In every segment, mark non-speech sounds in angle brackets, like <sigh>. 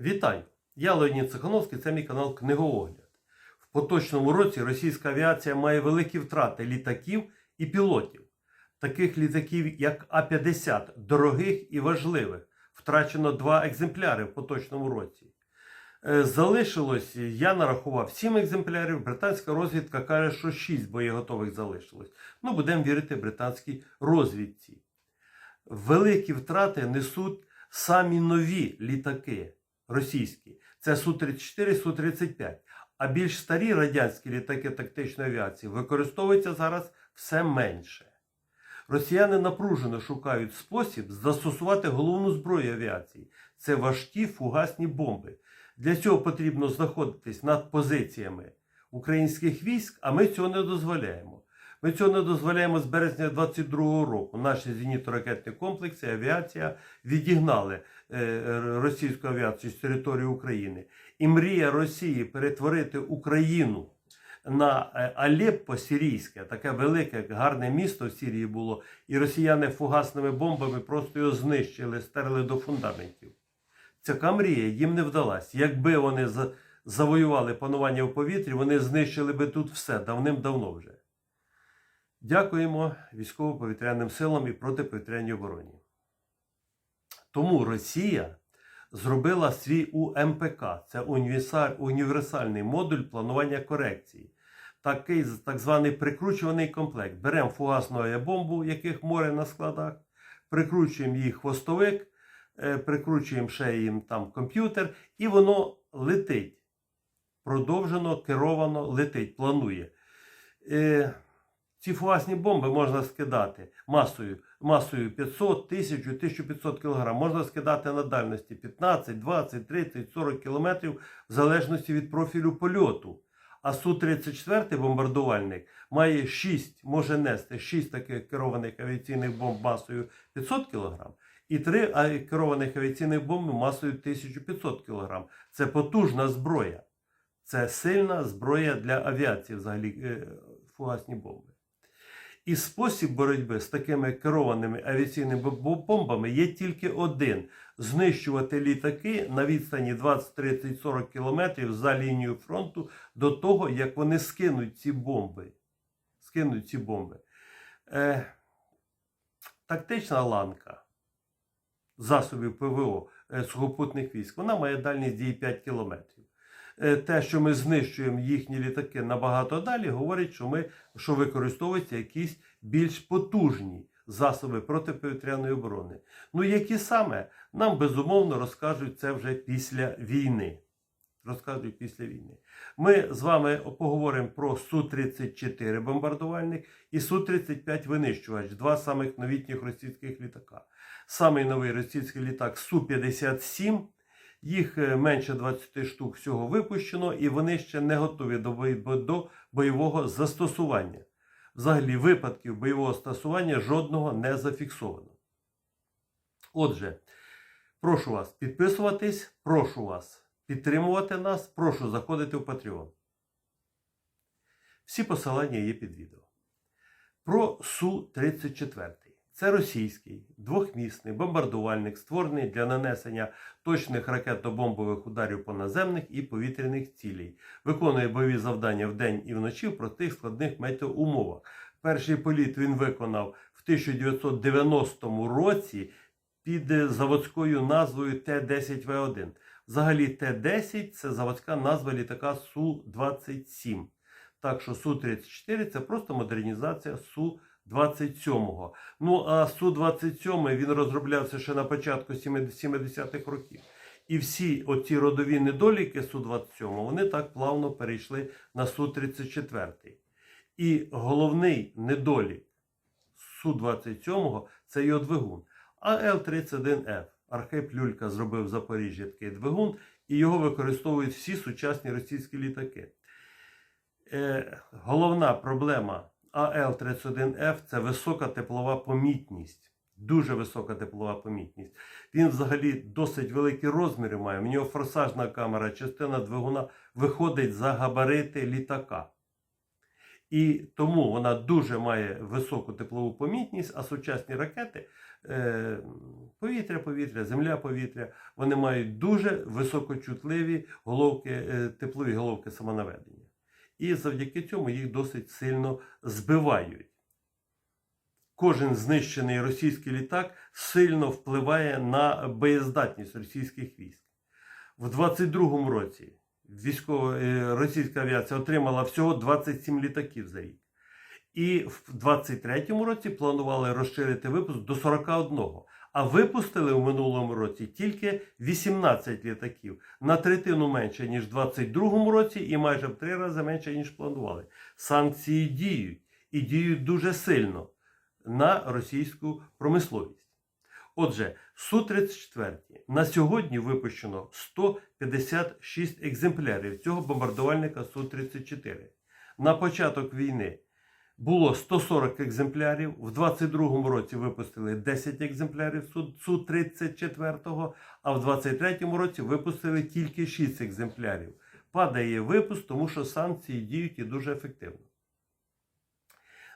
Вітаю! Я Леонід Цихановський, це мій канал Книгоогляд. В поточному році російська авіація має великі втрати літаків і пілотів. Таких літаків, як А-50, дорогих і важливих, втрачено два екземпляри в поточному році. Е, Залишилось, я нарахував 7 екземплярів. Британська розвідка каже, що 6 боєготових залишилось. Ну, будемо вірити британській розвідці. Великі втрати несуть самі нові літаки російські. Це Су-34, Су-35. А більш старі радянські літаки тактичної авіації використовуються зараз все менше. Росіяни напружено шукають спосіб застосувати головну зброю авіації це важкі фугасні бомби. Для цього потрібно знаходитись над позиціями українських військ, а ми цього не дозволяємо. Ми цього не дозволяємо з березня 22-го року. Наші зенітно-ракетні комплекси, авіація відігнали е, російську авіацію з території України. І мрія Росії перетворити Україну на е, Алеппо сирійське, таке велике, гарне місто в Сирії було, і росіяни фугасними бомбами просто його знищили, стерли до фундаментів. Ця мрія їм не вдалась. Якби вони завоювали панування в повітрі, вони знищили би тут все давним-давно вже. Дякуємо військово-повітряним силам і протиповітряній обороні. Тому Росія зробила свій УМПК це універсальний модуль планування корекції. Такий так званий прикручуваний комплект. Беремо фугасну авіабомбу, яких море на складах, прикручуємо її хвостовик, е, прикручуємо ще їм там комп'ютер, і воно летить. Продовжено, керовано летить, планує. Ці фугасні бомби можна скидати масою, масою 500, 1000, 1500 кг. Можна скидати на дальності 15, 20, 30, 40 км в залежності від профілю польоту. А Су-34 бомбардувальник має 6, може нести 6 таких керованих авіаційних бомб масою 500 кг і 3 керованих авіаційних бомби масою 1500 кг. Це потужна зброя. Це сильна зброя для авіації, взагалі, е, фугасні бомби. І спосіб боротьби з такими керованими авіаційними бомбами є тільки один: знищувати літаки на відстані 20, 30, 40 кілометрів за лінією фронту до того, як вони скинуть ці бомби. Скинуть ці бомби. Е, тактична ланка засобів ПВО е, сухопутних військ, вона має дальність дії 5 кілометрів. Е, Те, що ми знищуємо їхні літаки набагато далі, говорить, що ми що використовуються якісь більш потужні засоби протиповітряної оборони. Ну, які саме нам безумовно розкажуть це вже після війни. Розкажуть після війни. Ми з вами поговоримо про Су-34 бомбардувальник і Су-35 винищувач, два самих новітніх російських літака. Самий новий російський літак Су-57. Їх е, менше 20 штук всього випущено, і вони ще не готові до, бойового застосування. Взагалі, випадків бойового застосування жодного не зафіксовано. Отже, прошу вас підписуватись, прошу вас підтримувати нас, прошу заходити в Patreon. Всі посилання є під відео. Про Су-34. Це російський двохмісний бомбардувальник, створений для нанесення точних ракетно-бомбових ударів по наземних і повітряних цілей. Виконує бойові завдання вдень і вночі в простих складних метеоумовах. Перший політ він виконав в 1990 році під заводською назвою Т-10В1. Взагалі Т-10 це заводська назва літака Су-27. Так що Су-34 це просто модернізація Су-27. Ну а Су-27 він розроблявся ще на початку 70-х років. І всі оці родові недоліки Су-27 вони так плавно перейшли на Су-34. І головний недолік Су-27 це його двигун. А Л-31Ф. Архип Люлька зробив в Запоріжжі такий двигун, і його використовують всі сучасні російські літаки. Е, головна проблема АЛ-31Ф це висока теплова помітність. Дуже висока теплова помітність. Він взагалі досить великі розміри має. В нього форсажна камера, частина двигуна виходить за габарити літака. І тому вона дуже має високу теплову помітність, а сучасні ракети е, повітря, повітря, земля, повітря. Вони мають дуже високочутливі головки, е, теплові головки самонаведення. І завдяки цьому їх досить сильно збивають. Кожен знищений російський літак сильно впливає на боєздатність російських військ. В 22-му році військова, е, російська авіація отримала всього 27 літаків за рік. І в 23-му році планували розширити випуск до 41. А випустили в минулому році тільки 18 літаків на третину менше, ніж в 22-му році, і майже в три рази менше, ніж планували. Санкції діють і діють дуже сильно на російську промисловість. Отже, Су-34 на сьогодні випущено 156 екземплярів цього бомбардувальника Су-34. На початок війни було 140 екземплярів. В 22-му році випустили 10 екземплярів Су- Су-34, а в 23-му році випустили тільки 6 екземплярів. Падає випуск, тому що санкції діють і дуже ефективно.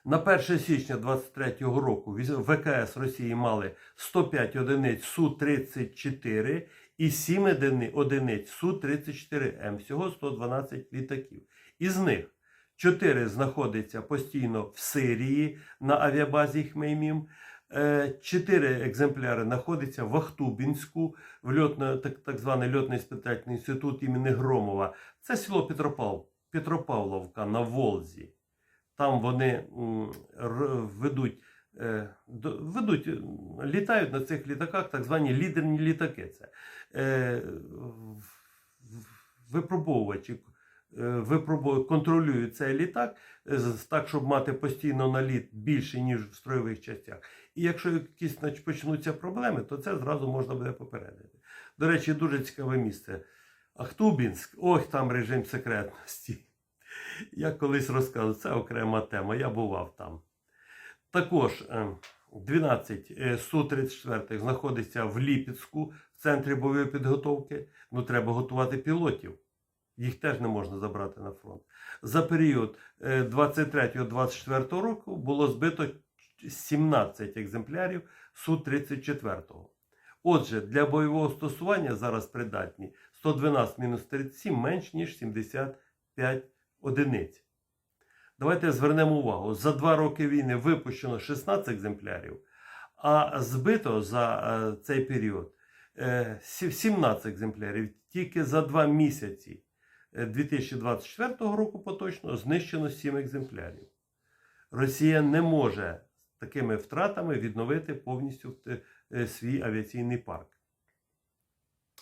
На 1 січня 23 року ВКС Росії мали 105 одиниць Су-34 і 7 одиниць Су-34М, всього 112 літаків. Із них 4 знаходяться постійно в Сирії на авіабазі Хмеймім. 4 екземпляри знаходяться в Ахтубінську, в льотно, так, так званий льотний спитательний інститут імені Громова. Це село Петропав, Петропавловка на Волзі. Там вони ведуть, е, ведуть, літають на цих літаках так звані лідерні літаки. Це е, випробовувачі е, випробовують, контролюють цей літак е, так, щоб мати постійно наліт більше, ніж в строєвих частях. І якщо якісь почнуться проблеми, то це зразу можна буде попередити. До речі, дуже цікаве місце. Ахтубінськ, ох, там режим секретності. <laughs> Я колись розказував, це окрема тема, я бував там. Також е, 12 е, Су-34 знаходиться в Ліпецьку, в центрі бойової підготовки. Ну, треба готувати пілотів. Їх теж не можна забрати на фронт. За період е, 23-24 року було збито 17 екземплярів Су-34. Отже, для бойового стосування зараз придатні 112-37 менш ніж 75 одиниць. Давайте звернемо увагу: за два роки війни випущено 16 екземплярів, а збито за е, цей період е, 17 екземплярів. Тільки за два місяці е, 2024 року поточно знищено 7 екземплярів. Росія не може такими втратами відновити повністю е, е, свій авіаційний парк.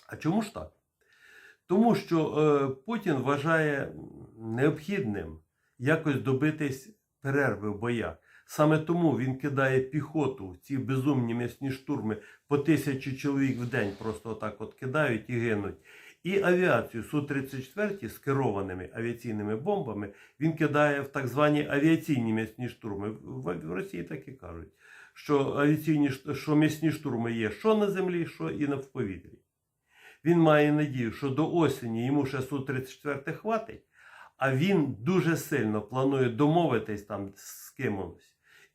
А чому ж так? Тому що е, Путін вважає необхідним якось добитись перерви в боях. Саме тому він кидає піхоту ці безумні м'ясні штурми по тисячі чоловік в день, просто отак от кидають і гинуть. І авіацію Су-34 з керованими авіаційними бомбами він кидає в так звані авіаційні м'ясні штурми. В, Росії так і кажуть, що авіаційні що м'ясні штурми є що на землі, що і на повітрі. Він має надію, що до осені йому ще Су-34 хватить, а він дуже сильно планує домовитись там з кимось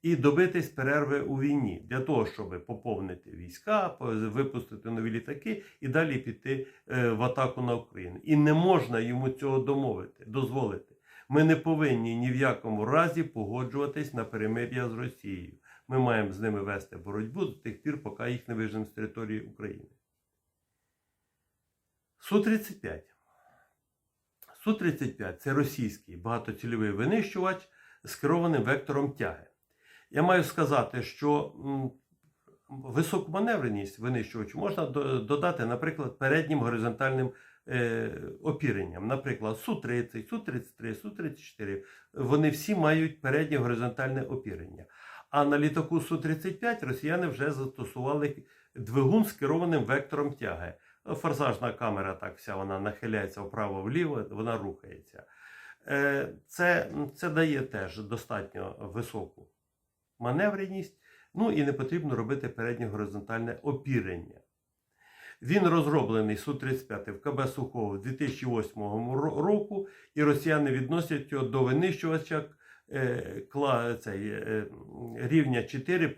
і добитись перерви у війні для того, щоб поповнити війська, випустити нові літаки і далі піти е, в атаку на Україну. І не можна йому цього домовити, дозволити. Ми не повинні ні в якому разі погоджуватись на перемир'я з Росією. Ми маємо з ними вести боротьбу до тих пір, поки їх не вижнемо з території України. Су-35. Су-35 це російський багатоцільовий винищувач з керованим вектором тяги. Я маю сказати, що високу маневреність винищувачу можна додати, наприклад, переднім горизонтальним е, опіренням. Наприклад, Су-30, Су-33, Су-34. Вони всі мають переднє горизонтальне опірення. А на літаку Су-35 росіяни вже застосували двигун з керованим вектором тяги. Форсажна камера так вся вона нахиляється вправо-вліво, вона рухається. Е, Це, це дає теж достатньо високу маневреність, ну і не потрібно робити переднє горизонтальне опірення. Він розроблений Су-35 в КБ Сухого 2008 року, і росіяни відносять його до винищувача е, цей, е, рівня 4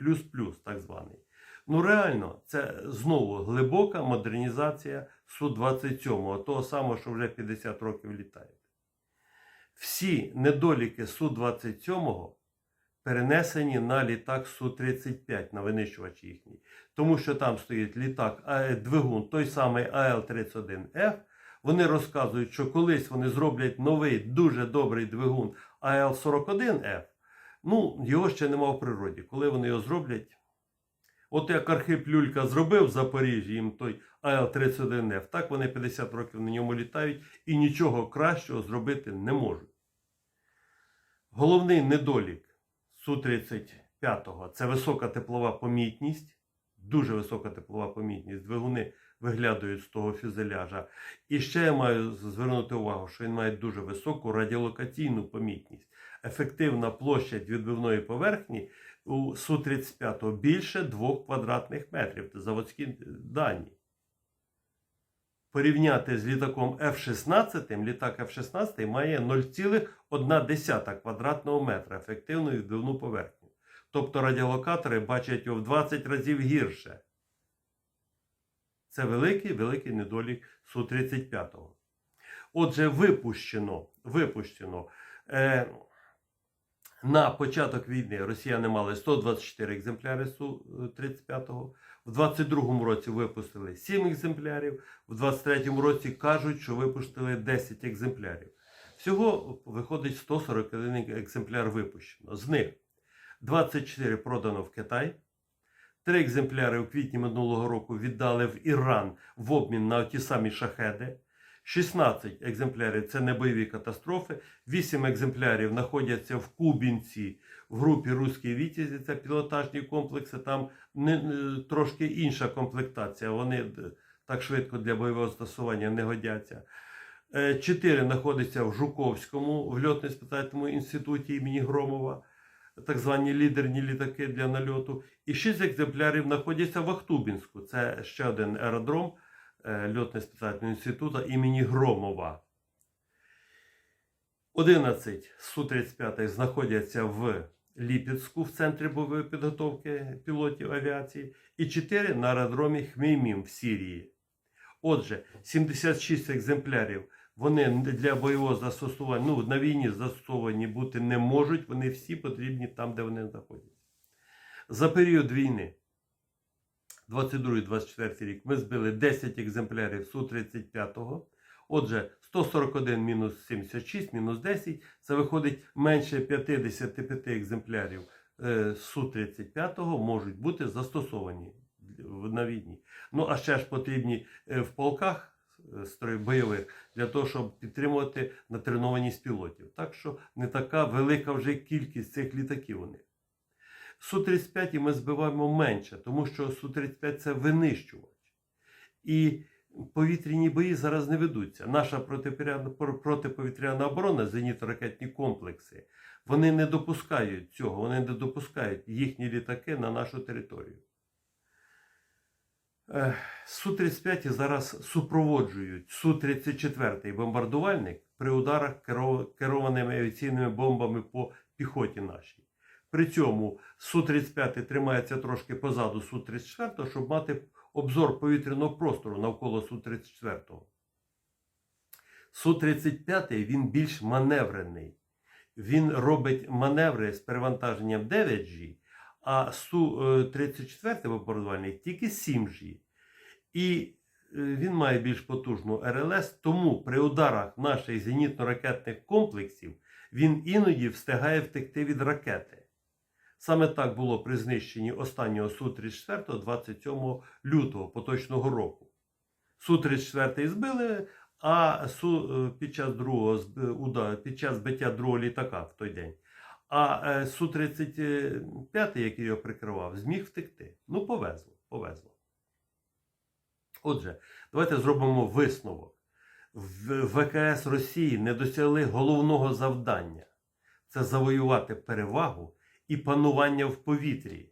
так званий. Ну реально, це знову глибока модернізація Су-27, того самого, що вже 50 років літає. Всі недоліки Су-27 перенесені на літак Су-35, на винищувач їхній. Тому що там стоїть літак, а, двигун, той самий АЛ-31Ф. Вони розказують, що колись вони зроблять новий дуже добрий двигун АЛ-41Ф. Ну, його ще нема в природі. Коли вони його зроблять, от як Архип Люлька зробив в Запоріжжі їм той АЛ-31Ф, так вони 50 років на ньому літають і нічого кращого зробити не можуть. Головний недолік Су-35 це висока теплова помітність, дуже висока теплова помітність. Двигуни виглядають з того фюзеляжа. І ще я маю звернути увагу, що він має дуже високу радіолокаційну помітність. Ефективна площа відбивної поверхні у Су-35 більше 2 квадратних метрів. Це заводські дані. Порівняти з літаком F-16, літак F-16 має 0,1 квадратного метра ефективну відбивну поверхню. Тобто радіолокатори бачать його в 20 разів гірше. Це великий великий недолік Су-35. Отже, випущено, випущено е, на початок війни росіяни мали 124 екземпляри Су-35. В 22-му році випустили 7 екземплярів, в 23-му році кажуть, що випустили 10 екземплярів. Всього виходить 141 екземпляр випущено. З них 24 продано в Китай. Три екземпляри у квітні минулого року віддали в Іран в обмін на ті самі шахеди. 16 екземплярів це не бойові катастрофи. 8 екземплярів знаходяться в Кубінці в групі Руські Вітязі. Це пілотажні комплекси. Там не, не- трошки інша комплектація. Вони так швидко для бойового застосування не годяться. Е, Чотири знаходяться в Жуковському в льотно-спитальному інституті імені Громова, так звані лідерні літаки для нальоту. І шість екземплярів знаходяться в Ахтубінську. Це ще один аеродром е, льотно-спитального інституту імені Громова. 11 Су-35 знаходяться в Ліпецьку в центрі бойової підготовки пілотів авіації, і 4 на аеродромі Хмеймім в Сирії. Отже, 76 екземплярів вони для бойового застосування, ну, на війні застосовані бути не можуть, вони всі потрібні там, де вони знаходяться. За період війни, 22-24 рік, ми збили 10 екземплярів Су-35. Отже, 141 мінус 76, мінус 10, це виходить менше 55 екземплярів е, Су-35 можуть бути застосовані на війні. Ну, а ще ж потрібні е, в полках е, бойових для того, щоб підтримувати натренованість пілотів. Так що не така велика вже кількість цих літаків у них. Су-35 ми збиваємо менше, тому що Су-35 це винищувач. І повітряні бої зараз не ведуться. Наша протиповітряна, оборона, зенітно-ракетні комплекси, вони не допускають цього, вони не допускають їхні літаки на нашу територію. Е, Су-35 зараз супроводжують Су-34 бомбардувальник при ударах керов- керованими авіаційними бомбами по піхоті нашій. При цьому Су-35 тримається трошки позаду Су-34, щоб мати обзор повітряного простору навколо Су-34. Су-35 він більш маневрений. Він робить маневри з перевантаженням 9G, а Су-34 бомбардувальник тільки 7G. І е, він має більш потужну РЛС, тому при ударах наших зенітно-ракетних комплексів він іноді встигає втекти від ракети. Саме так було при знищенні останнього Су-34 27 лютого поточного року. Су-34 збили, а Су е, під час другого удару, під час збиття другого літака в той день. А е, Су-35, який його прикривав, зміг втекти. Ну, повезло, повезло. Отже, давайте зробимо висновок. В ВКС Росії не досягли головного завдання це завоювати перевагу і панування в повітрі.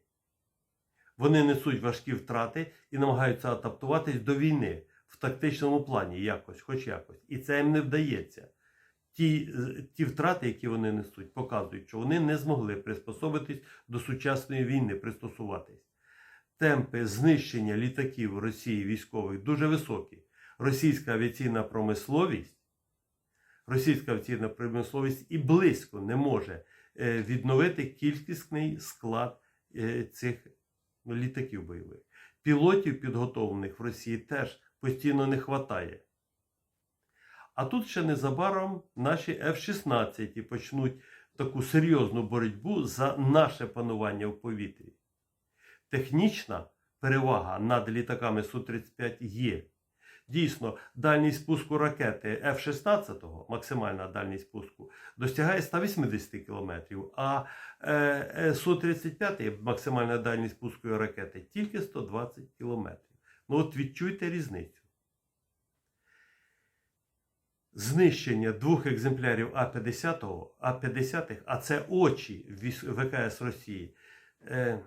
Вони несуть важкі втрати і намагаються адаптуватись до війни в тактичному плані якось, хоч якось. І це їм не вдається. Ті, ті втрати, які вони несуть, показують, що вони не змогли приспособитись до сучасної війни, пристосуватись. темпи знищення літаків Росії військових дуже високі. Російська авіаційна промисловість, російська авіаційна промисловість і близько не може відновити кількісний склад е, цих ну, літаків бойових. Пілотів, підготовлених в Росії, теж постійно не вистачає. А тут ще незабаром наші F-16 почнуть таку серйозну боротьбу за наше панування в повітрі. Технічна перевага над літаками Су-35 є. Дійсно, дальність спуску ракети F-16, максимальна дальність спуску, досягає 180 км, а е, е, Су-35, максимальна дальність спуску ракети, тільки 120 км. Ну от відчуйте різницю. Знищення двох екземплярів А-50, А-50, а це очі ВКС Росії, е,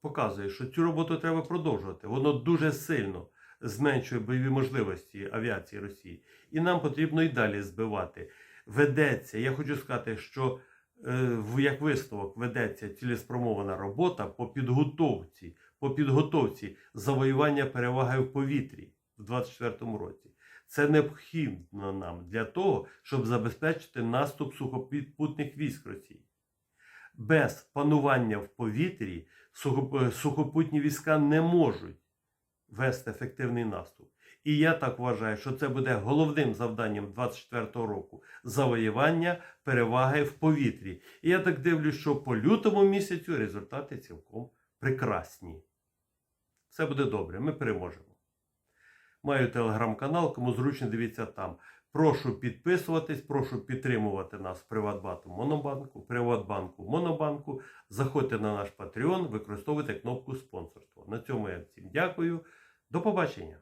показує, що цю роботу треба продовжувати. Воно дуже сильно зменшує бойові можливості авіації Росії. І нам потрібно і далі збивати. Ведеться, я хочу сказати, що е, як висновок ведеться цілеспромована робота по підготовці, по підготовці завоювання переваги в повітрі в 2024 році. Це необхідно нам для того, щоб забезпечити наступ сухопутних військ Росії. Без панування в повітрі сухопутні війська не можуть вести ефективний наступ. І я так вважаю, що це буде головним завданням 24-го року завоювання переваги в повітрі. І я так дивлюсь, що по лютому місяцю результати цілком прекрасні. Все буде добре, ми переможемо. Маю телеграм-канал, кому зручно дивіться там. Прошу підписуватись, прошу підтримувати нас в Приватбанку Монобанку, Приватбанку Монобанку. Заходьте на наш Patreon, використовуйте кнопку спонсорство. На цьому я всім дякую. До побачення!